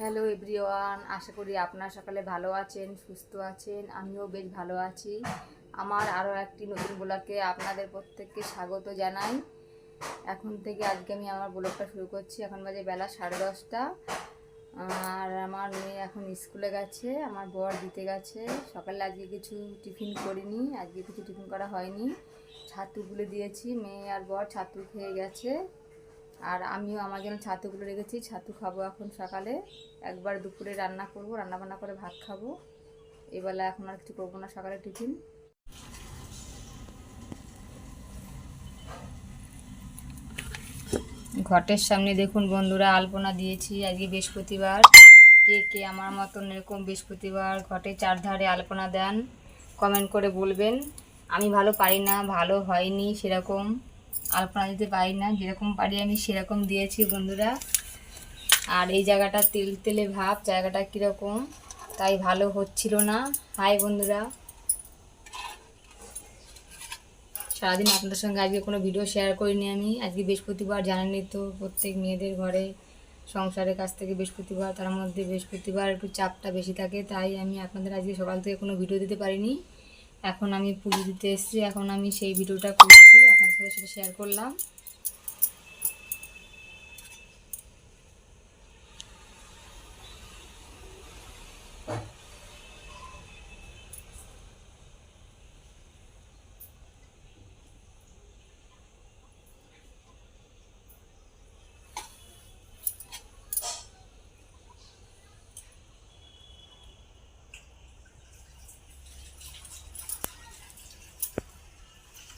Hello everyone আশা করি আপনারা সকালে ভালো আছেন, সুস্থ আছেন। আমিও বেশ ভালো আছি। আমার আরও একটি নতুন ব্লগে আপনাদের প্রত্যেককে স্বাগত জানাই। এখন থেকে আজকে আমি আমার ব্লগটা শুরু করছি। এখন বাজে বেলা সাড়ে দশটা। আর আমার মেয়ে এখন স্কুলে গেছে, আমার বর দিতে গেছে। সকালে আজকে কিছু টিফিন করিনি, আজকে কিছু টিফিন করা হয়নি। ছাতুগুলো দিয়েছি, মেয়ে আর বর ছাতু খেয়ে গেছে। আর আমিও আমার জন্য ছাতুগুলো রেখেছি, ছাতু খাব এখন সকালে। একবার দুপুরে রান্না করব রান্না বান্না করে ভাত খাব। এবেলা এখন আর কিছু করব না, সকালে টিফিন। ঘটের সামনে দেখুন বন্ধুরা, আলপনা দিয়েছি আজকে বৃহস্পতিবার। কে কে আমার মতন এরকম বৃহস্পতিবার ঘটে চারধারে আলপনা দেন কমেন্ট করে বলবেন। আমি ভালো পারি না, ভালো হয়নি সেরকম। আলপনা দিতে পারি না, যেরকম পারি আমি সেরকম দিয়েছি বন্ধুরা। আর এই জায়গাটা তেল, তেলে ভাব, জায়গাটা কীরকম, তাই ভালো হচ্ছিল না। হাই বন্ধুরা। সারাদিন আপনাদের সঙ্গে আজকে কোনো ভিডিও শেয়ার করিনি আমি। আজকে বৃহস্পতিবার, জানেনই তো প্রত্যেক মেয়েদের ঘরে, সংসারের কাছ থেকে বৃহস্পতিবার, তার মধ্যে বৃহস্পতিবার একটু চাপটা বেশি থাকে, তাই আমি আপনাদের আজকে সকাল থেকে কোনো ভিডিও দিতে পারিনি। এখন আমি পুজো দিতে এসেছি, এখন আমি সেই ভিডিওটা করছি। আপনার সাথে শেয়ার করলাম।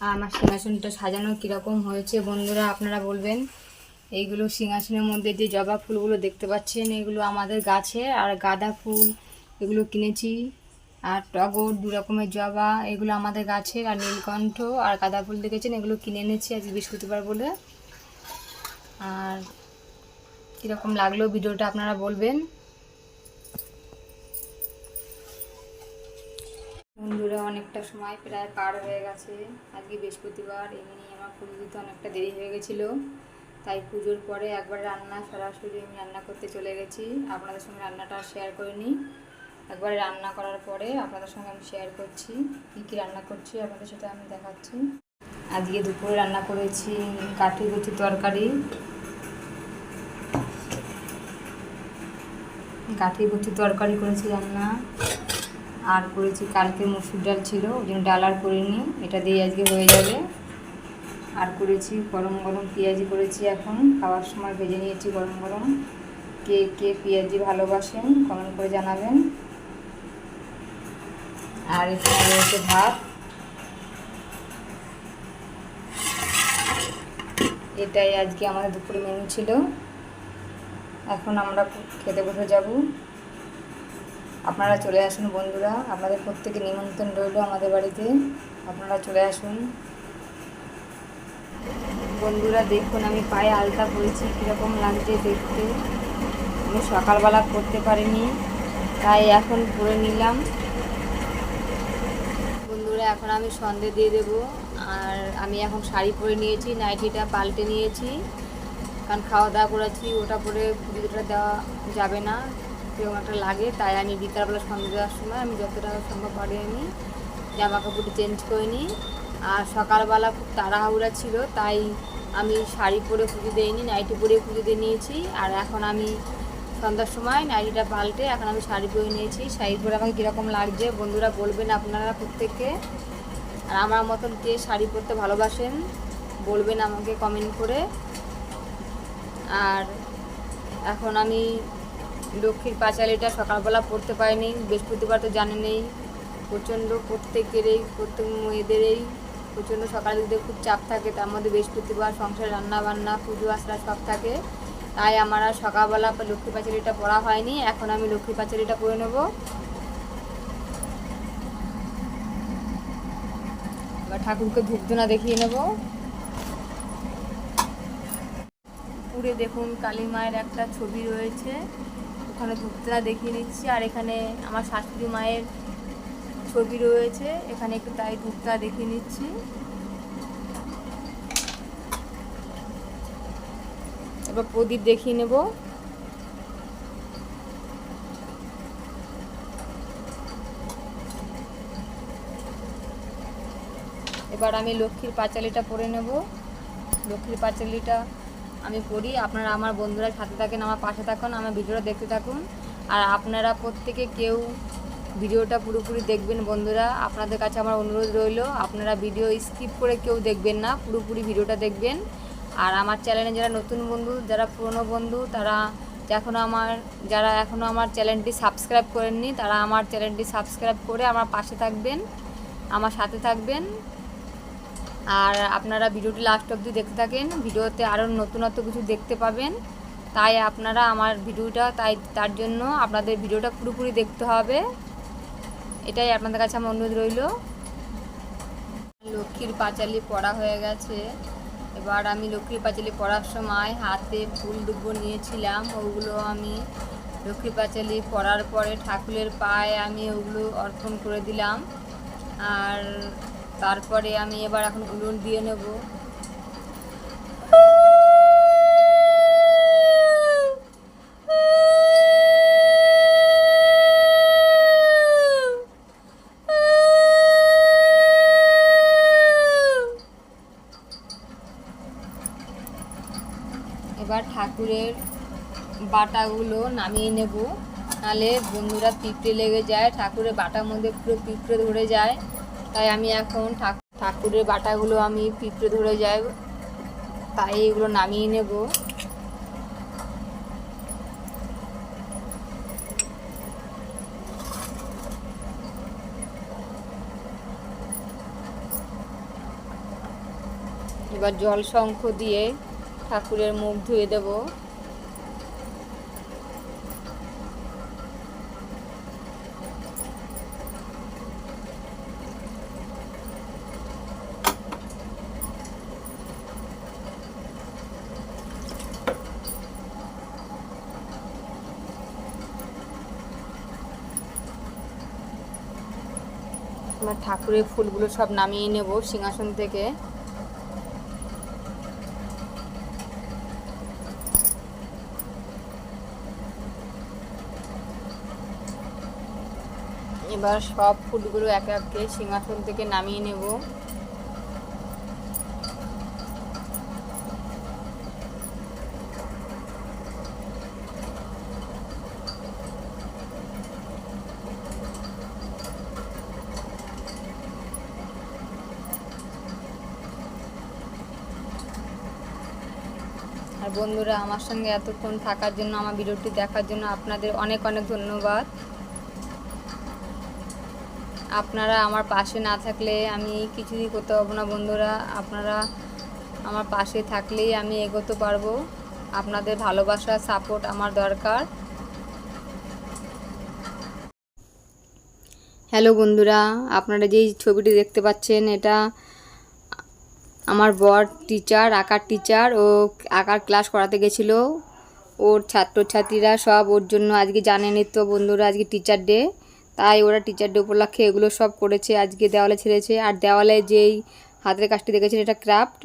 আমার সিংহাসনটা সাজানো কীরকম হয়েছে বন্ধুরা আপনারা বলবেন। এইগুলো সিংহাসনের মধ্যে যে জবা ফুলগুলো দেখতে পাচ্ছেন, এগুলো আমাদের গাছে। আর গাঁদা ফুল এগুলো কিনেছি। আর টগর, দু রকমের জবা, এগুলো আমাদের গাছের। আর নীলকণ্ঠ আর গাঁদা ফুল দেখেছেন, এগুলো কিনে এনেছি আজ বৃহস্পতিবার বলে। আর কীরকম লাগল ভিডিওটা আপনারা বলবেন। অনেকটা সময়, প্রায় পার হয়ে গেছে। আজকে বৃহস্পতিবার এমনি আমার পুজো দিতে অনেকটা দেরি হয়ে গেছিল। তাই পুজোর পরে একবার রান্না, সরাসরি আমি রান্না করতে চলে গেছি। আপনাদের সঙ্গে রান্নাটা শেয়ার করিনি। একবার রান্না করার পরে আপনাদের সঙ্গে আমি শেয়ার করছি। কী কী রান্না করছি আপনাদের সেটা আমি দেখাচ্ছি। আজকে দুপুরে রান্না করেছি কাঠি গুচি তরকারি। কাঠি গুচি তরকারি করেছি রান্না। আর করেছি, কালকে মসুর ডাল ছিল, ওই জন্য ডাল আর করিনি, এটা দিয়ে আজকে হয়ে যাবে। আর করেছি গরম গরম পেঁয়াজি করেছি এখন, খাওয়ার সময় ভেজে নিয়েছি গরম গরম। কে কে পেঁয়াজি ভালোবাসেন কমেন্ট করে জানাবেন। আর এখানে রয়েছে ভাত। এটাই আজকে আমাদের দুপুরে মেনু ছিল। এখন আমরা খেতে বসে যাব। আপনারা চলে আসুন বন্ধুরা আপনাদের প্রত্যেকে নিমন্ত্রণ রইল আমাদের বাড়িতে। আপনারা চলে আসুন। বন্ধুরা, দেখুন, আমি পায়ে আলতা পরেছি, কীরকম লাগছে দেখতে। আমি সকালবেলা করতে পারিনি, তাই এখন পরে নিলাম। বন্ধুরা, এখন আমি সন্ধে দিয়ে দেব। আর আমি এখন শাড়ি পরে নিয়েছি, নাইটিটা পাল্টে নিয়েছি। কারণ খাওয়া দাওয়া করেছি, ওটা পরে পুজোটা দেওয়া যাবে না। কেউ একটা লাগে, তাই আমি বিকালবেলা সন্ধ্যে দেওয়ার সময় আমি যতটা সম্ভব পারি আমি জামা কাপড়টি চেঞ্জ করে নিই। আর সকালবেলা খুব তাড়াহুড়া ছিল, তাই আমি শাড়ি পরে পুজো দিইনি নাইটি পরে পুজো দিয়ে নিয়েছি। আর এখন আমি সন্ধ্যার সময় নাইটিটা পাল্টে এখন আমি শাড়ি পরে নিয়েছি। শাড়ি পরে আমাকে কীরকম লাগছে বন্ধুরা বলবেন আপনারা প্রত্যেককে। আর আমার মতন কে শাড়ি পরতে ভালোবাসেন, বলবেন আমাকে কমেন্ট করে। আর এখন আমি লক্ষ্মীর পাঁচালিটা সকালবেলা পড়তে পারিনি, বৃহস্পতিবার তো জানেনই প্রচণ্ড প্রত্যেকেরই, প্রত্যেক মেয়েদেরই প্রচণ্ড সকালের দিকে খুব চাপ থাকে, তার মধ্যে বৃহস্পতিবার সংসার রান্না বান্না পুজো আসরা সব থাকে। তাই আমার আর সকালবেলা লক্ষ্মী পাঁচালিটা পড়া হয়নি, এখন আমি লক্ষ্মী পাঁচালিটা পড়ে নেব। এবার ঠাকুরকে ধূপধুনা দেখিয়ে নেব। পুরে দেখুন কালী মায়ের একটা ছবি রয়েছে। ওখানে ধূপতলা দেখিয়ে দিচ্ছি। আর এখানে আমার শাশুড়ি মায়ের ছবি রয়েছে। এখানে একটু তাই ধূপতলা দেখিয়ে নিচ্ছি। এবার প্রদীপ দেখিয়ে নেব। এবার আমি লক্ষ্মীর পাঁচালিটা পরে নেব। লক্ষ্মীর পাঁচালিটা আমি পড়ি, আপনারা আমার বন্ধুরা সাথে থাকেন, আমার পাশে থাকুন, আমার ভিডিওটা দেখতে থাকুন। আর আপনারা প্রত্যেকে কেউ ভিডিওটা পুরোপুরি দেখবেন বন্ধুরা, আপনাদের কাছে আমার অনুরোধ রইল, আপনারা ভিডিও স্কিপ করে কেউ দেখবেন না, পুরোপুরি ভিডিওটা দেখবেন। আর আমার চ্যানেলে যারা নতুন বন্ধু, যারা পুরনো বন্ধু, তারা এখনও আমার, যারা এখনও আমার চ্যানেলটি সাবস্ক্রাইব করেননি, তারা আমার চ্যানেলটি সাবস্ক্রাইব করে আমার পাশে থাকবেন, আমার সাথে থাকবেন। আর আপনারা ভিডিওটি লাস্ট অবধি দেখতে থাকেন। ভিডিওতে আরও নতুনত্ব কিছু দেখতে পাবেন। তাই আপনারা আমার ভিডিওটা, তাই তার জন্য আপনাদের ভিডিওটা পুরোপুরি দেখতে হবে। এটাই আপনাদের কাছে আমার অনুরোধ রইল। লক্ষ্মীর পাঁচালি পড়া হয়ে গেছে। এবার আমি লক্ষ্মীর পাঁচালি পড়ার সময় হাতে ফুল ডুব্বো নিয়েছিলাম। ওগুলো আমি লক্ষ্মীর পাঁচালি পড়ার পরে ঠাকুরের পায়ে আমি ওগুলো অর্পণ করে দিলাম। আর তারপরে আমি এবার এখন উলুন দিয়ে নেব। এবার ঠাকুরের বাটাগুলো নামিয়ে নেব। নাহলে বন্ধুরা পিঁপড়ে লেগে যায়, ঠাকুরের বাটার মধ্যে পুরো পিঁপড়ে ধরে যায়। তাই আমি এখন ঠাক- ঠাকুরের বাটাগুলো আমি পিঁপড়ে ধরে যাই। তাই এগুলো নামিয়ে নেব। এবার জল শঙ্খ দিয়ে ঠাকুরের মুখ ধুয়ে দেব। এবার ঠাকুরের ফুলগুলো সব নামিয়ে নেব সিংহাসন থেকে। এবার সব ফুলগুলো এক একে সিংহাসন থেকে নামিয়ে নেব। আর বন্ধুরা, আমার সঙ্গে এতক্ষণ থাকার জন্য, আমার ভিডিওটি দেখার জন্য আপনাদের অনেক অনেক ধন্যবাদ। আপনারা আমার পাশে না থাকলে আমি কিছুই করতে পারব না বন্ধুরা। আপনারা আমার পাশে থাকলেই আমি এগোতে পারব। আপনাদের ভালোবাসা সাপোর্ট আমার দরকার। হ্যালো বন্ধুরা, আপনারা যেই ছবিটি দেখতে পাচ্ছেন, এটা আমার বর টিচার আঁকার টিচার ও আঁকার ক্লাস করাতে গেছিল। ওর ছাত্রছাত্রীরা সব ওর জন্য আজকে জানে তো বন্ধুরা, আজকে টিচার ডে তাই ওরা টিচার ডে উপলক্ষে এগুলো সব করেছে, আজকে দেওয়ালে ছেড়েছে। আর দেওয়ালে যেই হাতের কাজটি দেখেছেন, এটা ক্রাফট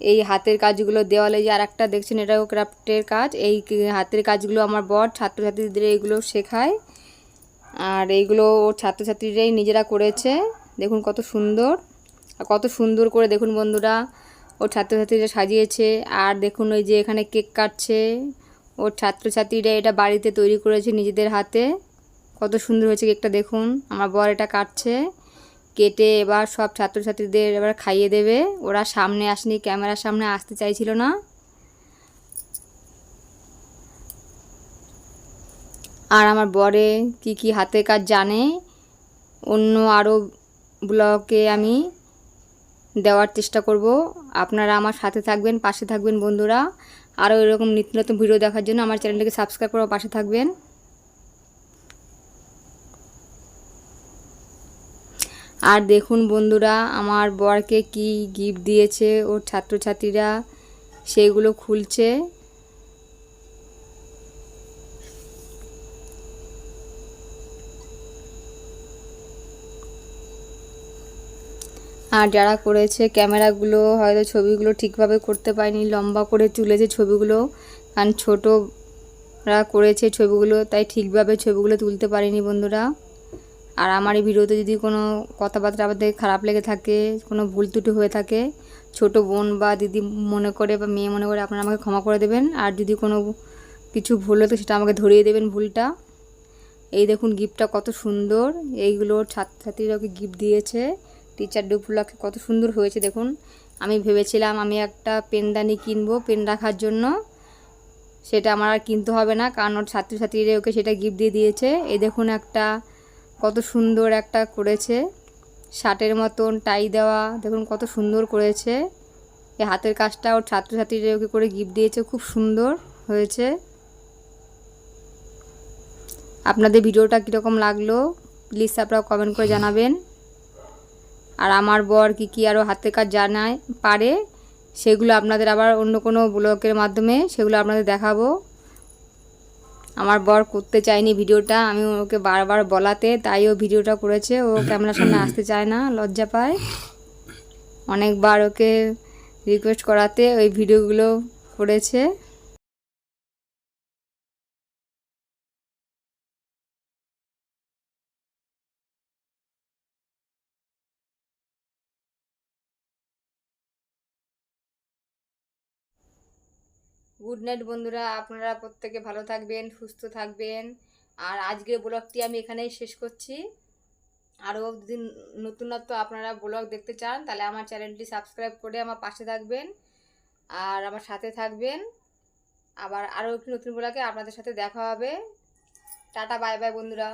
এই হাতের কাজগুলো দেওয়ালে যে আর একটা দেখছেন, এটাও ক্রাফটের কাজ। এই হাতের কাজগুলো আমার বর ছাত্রছাত্রীদের এইগুলো শেখায়। আর এইগুলো ওর ছাত্রছাত্রীরাই নিজেরা করেছে। দেখুন কত সুন্দর। আর কত সুন্দর করে দেখুন বন্ধুরা ওর ছাত্রছাত্রীরা সাজিয়েছে। আর দেখুন ওই যে এখানে কেক কাটছে ওর ছাত্রছাত্রীরা এটা বাড়িতে তৈরি করেছে নিজেদের হাতে। কত সুন্দর হয়েছে কেকটা দেখুন, আমার বর এটা কাটছে। কেটে এবার সব ছাত্রছাত্রীদের এবার খাইয়ে দেবে। ওরা সামনে আসেনি, ক্যামেরার সামনে আসতে চাইছিল না। আর আমার বরে কি কি হাতের কাজ জানে, অন্য আরও ব্লগে আমি দেওয়ার চেষ্টা করব। আপনারা আমার সাথে থাকবেন, পাশে থাকবেন বন্ধুরা। আরও এরকম নিত্য নতুন ভিডিও দেখার জন্য আমার চ্যানেলটিকে সাবস্ক্রাইব করে পাশে থাকবেন। আর দেখুন বন্ধুরা, আমার বরকে কি গিফট দিয়েছে ওর ছাত্রছাত্রীরা। সেইগুলো খুলছে। আর যারা করেছে ক্যামেরাগুলো, হয়তো ছবিগুলো ঠিকভাবে করতে পারেনি, লম্বা করে তুলেছে ছবিগুলো। কারণ ছোটরা করেছে ছবিগুলো, তাই ঠিকভাবে ছবিগুলো তুলতে পারেনি বন্ধুরা। আর আমার এই ভিডিওতে যদি কোনো কথাবার্তা আমাদের খারাপ লেগে থাকে, কোনো ভুল ত্রুটি হয়ে থাকে, ছোট বোন বা দিদি মনে করে বা মেয়ে মনে করে আপনারা আমাকে ক্ষমা করে দেবেন। আর যদি কোনো কিছু ভুল হতো সেটা আমাকে ধরিয়ে দেবেন ভুলটা। এই দেখুন গিফটটা কত সুন্দর। এইগুলো ছাত্রছাত্রীরা ওকে গিফট দিয়েছে। টিচার ডে উপলক্ষে কত সুন্দর হয়েছে, দেখুন। আমি ভেবেছিলাম আমি একটা পেনদানি কিনবো পেন রাখার জন্য। সেটা আমার আর কিনতে হবে না, কারণ ওর ছাত্রছাত্রীরা ওকে সেটা গিফট দিয়ে দিয়েছে। এই দেখুন একটা, কত সুন্দর একটা করেছে। শার্টের মতন টাই দেওয়া, দেখুন কত সুন্দর করেছে। এই হাতের কাজটা ওর ছাত্রছাত্রীরা ওকে করে গিফট দিয়েছে, খুব সুন্দর হয়েছে। আপনাদের ভিডিওটা কীরকম লাগল প্লিজ আপনারা কমেন্ট করে জানাবেন। আর আমার বর কী কী আরও হাতের কাজ জানায় পারে, সেগুলো আপনাদের আবার অন্য কোনো ব্লগের মাধ্যমে সেগুলো আপনাদের দেখাবো। আমার বর করতে চায়নি ভিডিওটা, আমি ওকে বারবার বলাতে, তাই ও ভিডিওটা করেছে, ও ক্যামেরার সামনে আসতে চায় না, লজ্জা পায়। অনেকবার ওকে রিকোয়েস্ট করাতে ওই ভিডিওগুলো করেছে। গুড নাইট বন্ধুরা। আপনারা প্রত্যেকে ভালো থাকবেন, সুস্থ থাকবেন। আর আজকের ব্লগটি আমি এখানেই শেষ করছি। আরও যদি নতুনত্ব আপনারা ব্লগ দেখতে চান, তাহলে আমার চ্যানেলটি সাবস্ক্রাইব করে আমার পাশে থাকবেন আর আমার সাথে থাকবেন। আবার আরও একটি নতুন ব্লগে আপনাদের সাথে দেখা হবে। টাটা, বাই বাই, বন্ধুরা।